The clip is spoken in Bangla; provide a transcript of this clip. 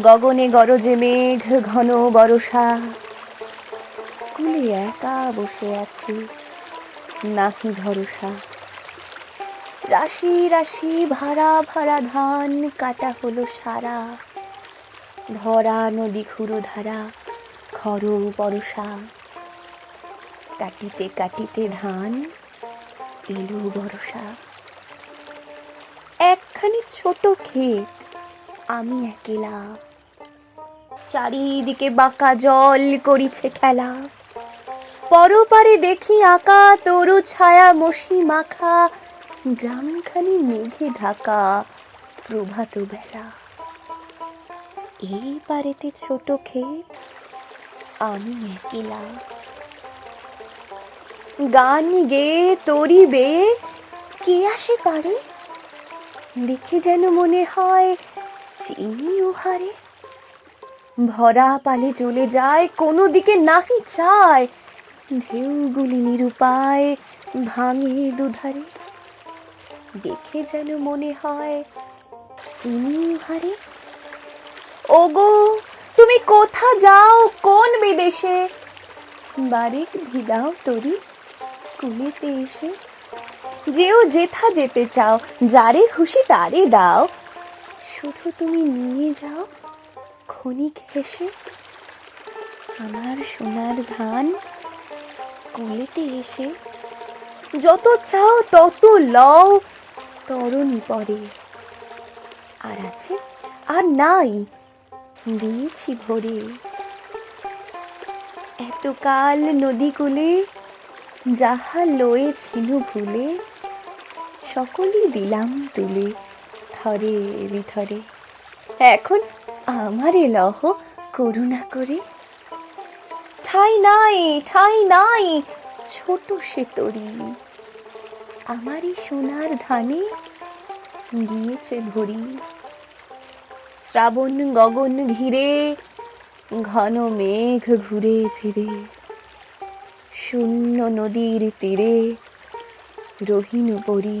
গগনে গরজে মেঘ, ঘন বরষা। কুলে একা বসে আছি নাকি ভরসা। রাশি রাশি ভাড়া ভাড়া ধান কাটা হলো সারা। ধরা নদী খুরু ধারা, খর বরষা কাটিতে কাটিতে ধান এলো বরষা। একখানি ছোট ক্ষেত আমি একেলা চারিদিকে বাঁকা জল করিছে খেলা। পরপারে দেখি আঁকা, তরু ছায়া মশি মাখা, গ্রামখানি মেঘে ঢাকা, প্রভাত বেলা। এই পারেতে ছোট ক্ষেত, আমি একেলা গান গে, তরি বে, কে আসে পারে? দেখে যেন মনে হয় চিনি ওহারে ভরা পালে চলে যায়, কোনো দিকে নাহি চায়। ঢেউগুলি নিরুপায় ভাঙে দুধারে। দেখে যেন মনে হয় চিনি ওহারে ওগো, তুমি কোথা যাও? কোন বিদেশে? বারেক ভিদাও তরি কুলেতে এসে। যেও যেথা যেতে চাও, যারে খুশি তারে দাও। শুধু তুমি নিয়ে যাও ক্ষণিক হেসে। আমার সোনার ধান কোলেতে এসে। যত চাও তত লও তরণী পরে। আর আছে আর নাই দিয়েছি ভরে। এতকাল নদী কূলে যাহা লয়ে ছিল ভুলে, সকলই দিলাম তুলে। থরে বিথরে এখন আমারে লহ করুণা করে। ঠাই নাই ঠাই নাই, ছোট সে তরি। আমারই সোনার ধানে গিয়েছে ভরি। শ্রাবণ গগন ঘিরে, ঘন মেঘ ঘুরে ফিরে। শূন্য নদীর তীরে রহিনু পরি।